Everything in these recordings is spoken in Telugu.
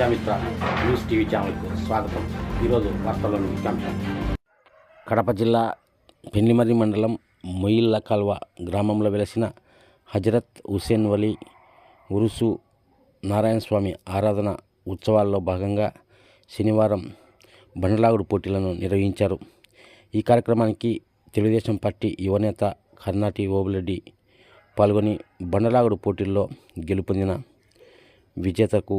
విద్యామిత్ర న్యూస్ టీవీ ఛానల్కు స్వాగతం. ఈరోజు వార్తల్లోని ముఖ్యాంశం. కడప జిల్లా పెండిమర్రి మండలం మొయిల్ల కాల్వ గ్రామంలో వెలసిన హజరత్ హుసేన్ వలీ ఉరుసు నారాయణ స్వామి ఆరాధన ఉత్సవాల్లో భాగంగా శనివారం బండలాగుడు పోటీలను నిర్వహించారు. ఈ కార్యక్రమానికి తెలుగుదేశం పార్టీ యువనేత కర్నాటి ఓబులెడ్డి పాల్గొని బండలాగుడు పోటీల్లో గెలుపొందిన విజేతకు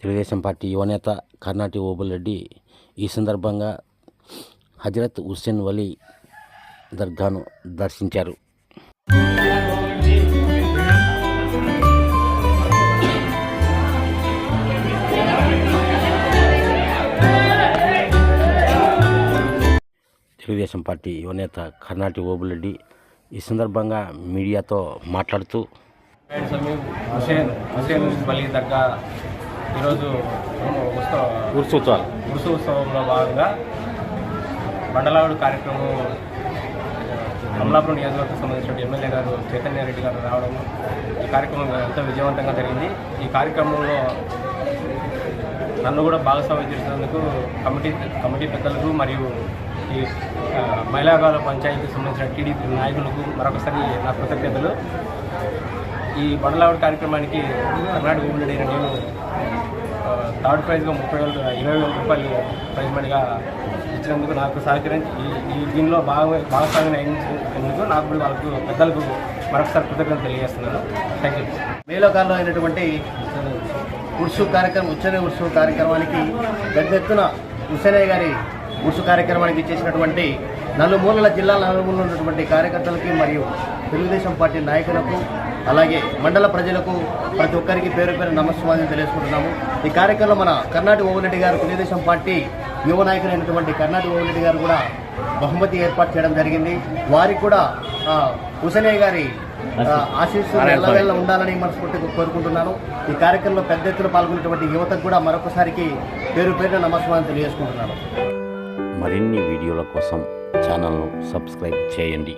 తెలుగుదేశం పార్టీ యువనేత కర్నాటి ఓబులరెడ్డి ఈ సందర్భంగా హజరత్ హుస్సేన్ వలీ దర్గాను దర్శించారు. తెలుగుదేశం పార్టీ యువనేత కర్నాటి ఓబులరెడ్డి ఈ సందర్భంగా మీడియాతో మాట్లాడుతూ హుసేన్ హుసేన్ బలి దర్గా ఈరోజు ఉత్సవ ఉత్సవాలు ఉరుసు ఉత్సవంలో భాగంగా మండలావుడు కార్యక్రమం అమలాపురం నియోజకవర్గం సంబంధించిన ఎమ్మెల్యే గారు చైతన్య రెడ్డి గారు రావడం ఈ కార్యక్రమం ఎంతో విజయవంతంగా జరిగింది. ఈ కార్యక్రమంలో నన్ను కూడా భాగస్వామ్యం చేసినందుకు కమిటీ కమిటీ పెద్దలకు మరియు ఈ ఆ, మైలాగాల పంచాయతీకి సంబంధించిన టీడీపీ నాయకులకు మరొకసారి నా కృతజ్ఞతలు. ఈ బండలావుడి కార్యక్రమానికి కర్ణాటక ఉమ్మడి నేను థర్డ్ ప్రైజ్గా ముప్పై వేల ఇరవై వేల రూపాయలు ప్రైజ్ మనీగా ఇచ్చినందుకు నాకు సహకరించి ఈ ఈ దీనిలో బాగా భాగస్వామ్యం అయినందుకు నాకు కూడా వాళ్ళకు పెద్దలకు మరొకసారి కృతజ్ఞతలు తెలియజేస్తున్నాను. థ్యాంక్ యూ మేలోకాల్లో అయినటువంటి ఉర్సు కార్యక్రమం ఉచ్చనే ఉర్సు కార్యక్రమానికి పెద్ద ఎత్తున ఉసనయ్య గారి ఉర్సు కార్యక్రమానికి ఇచ్చేసినటువంటి నలుమూలల జిల్లాల నలుమూలలో ఉన్నటువంటి కార్యకర్తలకి మరియు తెలుగుదేశం పార్టీ నాయకులకు అలాగే మండల ప్రజలకు ప్రతి ఒక్కరికి పేరు పేరు నమస్కారం తెలియజేసుకుంటున్నాము. ఈ కార్యక్రమంలో మన కర్ణాటక ఓవరెడ్డి గారు తెలుగుదేశం పార్టీ యువ నాయకులైనటువంటి కర్ణాటక ఓవరెడ్డి గారు కూడా బహుమతి ఏర్పాటు చేయడం జరిగింది. వారికి కూడా ఉసనయ్య గారి ఆశీస్సులు ఎల్లవేళ ఉండాలని మనస్ఫూర్తిగా కోరుకుంటున్నాను. ఈ కార్యక్రమంలో పెద్ద ఎత్తున పాల్గొన్నటువంటి యువతకు కూడా మరొకసారికి పేరు పేరున నమస్కారం తెలియజేసుకుంటున్నాను. మరిన్ని వీడియోల కోసం ఛానల్ను సబ్స్క్రైబ్ చేయండి.